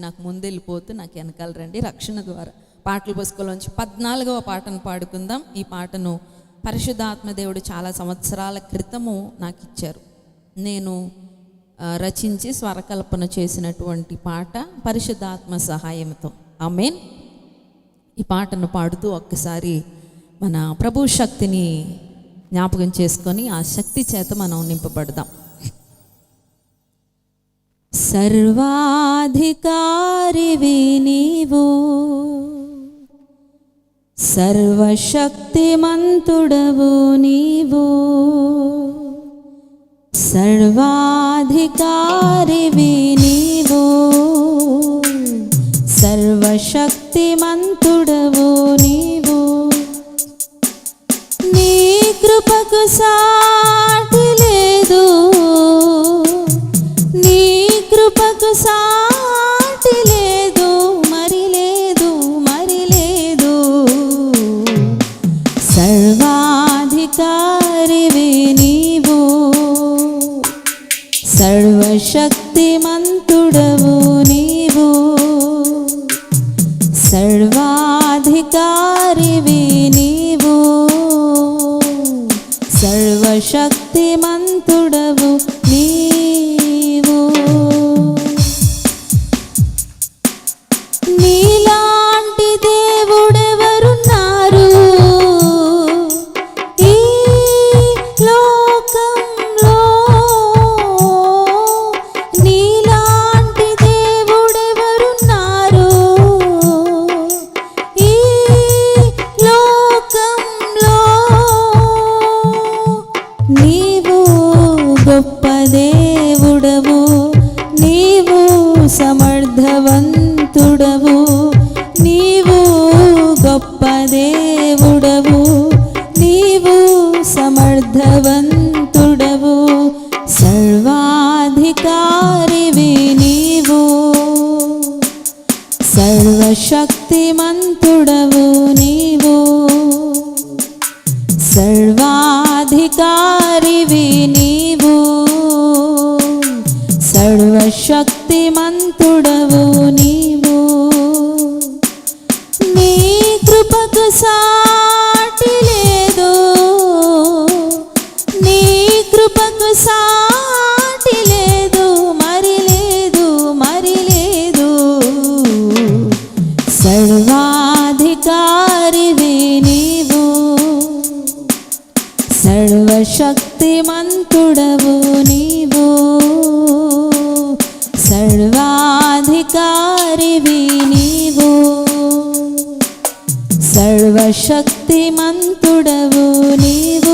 నాకు ముందు వెళ్ళిపోతూ నాకు వెనకాల రండి. రక్షణ ద్వారా. పాటల పుస్తకంలోంచి పద్నాలుగవ పాటను పాడుకుందాం. ఈ పాటను పరిశుద్ధాత్మ దేవుడు చాలా సంవత్సరాల క్రితము నాకు ఇచ్చారు నేను రచించి స్వరకల్పన చేసినటువంటి పాట పరిశుద్ధాత్మ సహాయంతో ఆమెన్. ఈ పాటను పాడుతూ ఒక్కసారి మన ప్రభు శక్తిని జ్ఞాపకం చేసుకొని ఆ శక్తి చేత మనం నింపబడదాం. सर्वाधिकारिनीवो सर्वमन्त्रुडबो सर्वाधिकारिवि सर्वशक्तिमन्त्रुडवो निवो नि సర్వశక్తిమంతుడవు నీవు. సర్వాధికారివి నీవు. సర్వశక్తిమంతుడవు శక్తిమంతుడవు నీవు. సర్వాధికారివి నీవు. సర్వశక్తిమంతుడవు నీవు. నీ కృపకు సాటి లేదు. నీ కృపకు సా శక్తిమంతుడవు నీవు.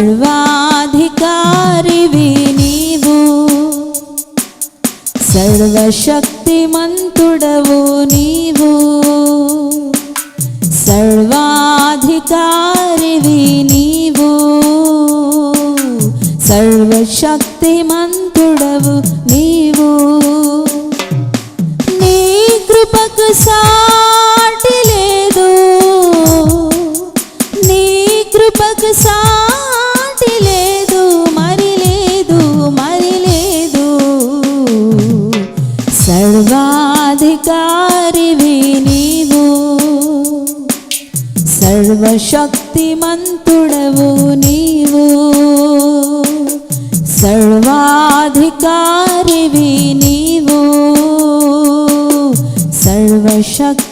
సర్వాధికారివి నీవు సర్వశక్తిమంతుడవు నీవు. సర్వాధికారివి నీవు సర్వశక్తిమంతుడవు నీవు. నీ కృపకు సాటి లేదు. నీ కృపకు సా సర్వాధికారివి నీవు. సర్వశక్తిమంతుడవు నీవు. సర్వాధికారివి నీవు. సర్వశక్తి